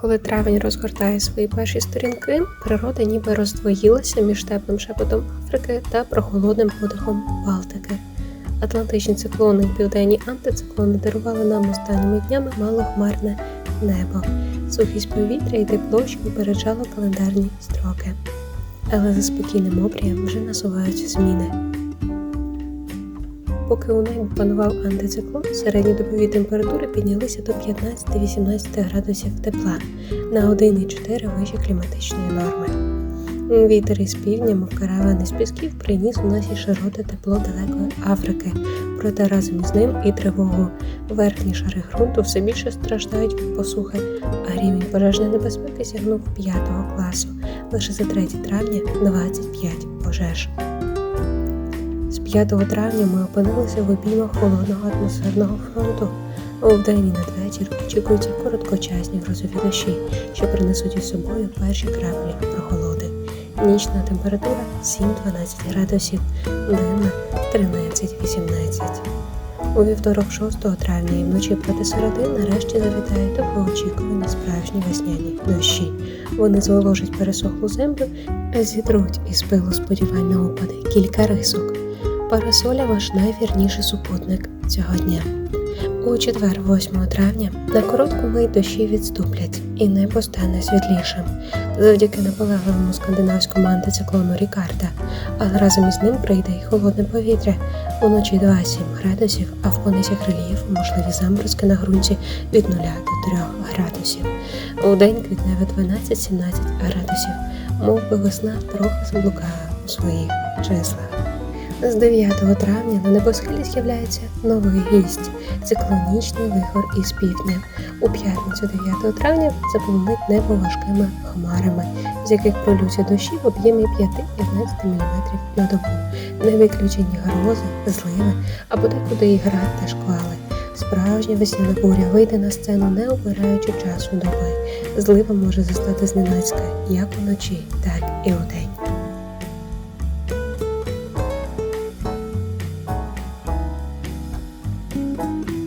Коли травень розгортає свої перші сторінки, природа ніби роздвоїлася між теплим шепотом Африки та прохолодним подихом Балтики. Атлантичні циклони і південні антициклони дарували нам останніми днями малохмарне небо, сухість повітря і тепло, що випереджало календарні строки. Але за спокійним обрієм вже насуваються зміни. Поки у небі панував антициклон, середні добові температури піднялися до 15-18 градусів тепла на 1,4 вище кліматичної норми. Вітер із півдня, мов караван із пісків, приніс у наші широти тепло далекої Африки, проте разом із ним і тривогу. Верхні шари ґрунту все більше страждають від посухи, а рівень пожежної небезпеки сягнув 5 класу. Лише за 3 травня 25 пожеж. З 5 травня ми опинилися в обіймах холодного атмосферного фронту. Вдень і надвечір очікуються короткочасні грозові дощі, що принесуть із собою перші краплі прохолоди. Нічна температура 7-12 градусів, денна 13-18. У вівторок 6 травня і вночі проти середи нарешті завітають довгоочікувані справжні весняні дощі. Вони зволожать пересохлу землю, зітруть із пилу сподівань на опади кілька рисок. Парасоля ваш найвірніший супутник цього дня. У четвер, 8 травня, на коротку мить дощі відступлять, і небо стане світлішим завдяки наполегливому скандинавському антициклону Рікарда, але разом із ним прийде й холодне повітря. Уночі 2-7 градусів, а в понизях рельєфу можливі заморозки на ґрунті від 0 до 3 градусів. У день квітневе 12-17 градусів, мов би весна трохи заблукала у своїх числах. З 9 травня на небосхилі з'являється новий гість циклонічний вихор із півдня. У п'ятницю 9 травня заполонить небо важкими хмарами, з яких пролються дощі в об'ємі 5-15 мм на добу. Не виключені грози, зливи або декуди і град та шквали. Справжня весняна буря вийде на сцену, не обираючи часу доби. Злива може застати зненацька як уночі, так і удень. Bye.